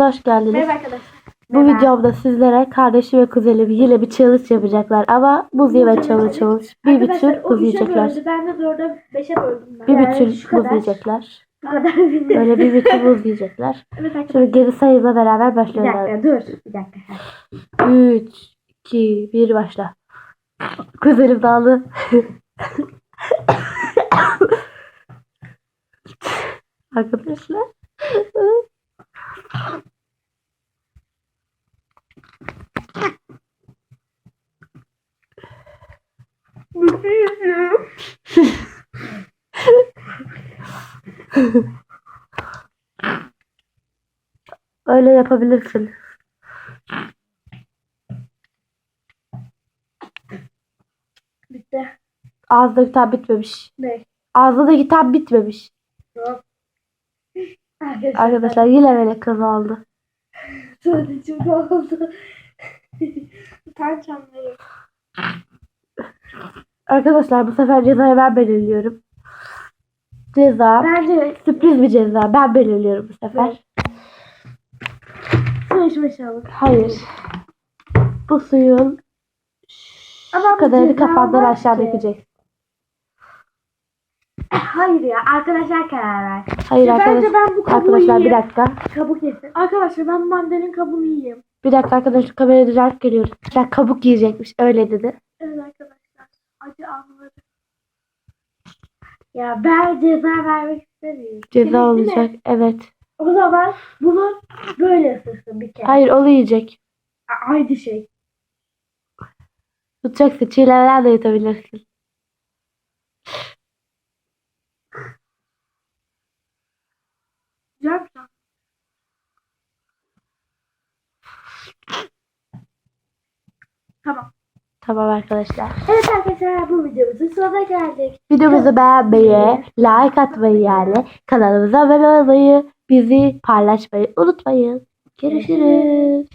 Hoş geldiniz. Merhaba arkadaşlar. Bu Merhaba. videomda sizlere kardeşi ve kuzenim yine bir challenge yapacaklar ama buz yeme challenge olmuş. Bir Arkadaşlar, bütün buz yiyecekler. böldü. Ben de dörde beşe böldüm ben. Bir Yani bütün şu buz kadar. yiyecekler. Bu kadar bildim. Böyle bir bütün buz yiyecekler. Evet arkadaşlar. Şimdi geri sayımla beraber Bir başlıyorlar. dakika dur. Bir dakika. 3, 2, 1 başla. Kuzenim dağıldı. Arkadaşlar. Mutluyum. Öyle yapabilirsin. Bitti. Ağzındaki tab bitmemiş. Ne? Ağzındaki tab bitmemiş. Yok. Arkadaşlar. Yine böyle kazandı. Tuğdacım ne oldu? Utançamları. Arkadaşlar bu sefer cezayı ben belirliyorum. Ceza. Bence Sürpriz bir ceza. Ben belirliyorum bu sefer. su içmiş olur. Hayır. Bu suyun Ama bu kadarını ceza kafandan var aşağı ki. dökeceksin. Hayır ya arkadaşlar karar ver. Hayır Ya bence arkadaşlar. ben bu kabuğu Arkadaşlar bir yiyeyim. dakika. Kabuk yesin. Arkadaşlar ben mandalin kabuğunu yiyeyim. Bir dakika arkadaşlar kamerayı düzelt geliyorum. Sen kabuk yiyecekmiş. Öyle dedi. Evet arkadaşlar. Acı anları. Ya ben ceza vermek istemiyorum. Ceza değil mi? olacak. Evet. O zaman bunu böyle ısırsın bir kere. Hayır onu yiyecek. A- Aynı şey. Tutacaksın. Çiğnemeler de yutabilirsin. Güzel mi? Tamam. Arkadaşlar. Evet arkadaşlar bu videomuzun sonuna geldik. Videomuzu beğenmeyi, like atmayı yani kanalımıza abone olmayı, bizi paylaşmayı unutmayın. Görüşürüz.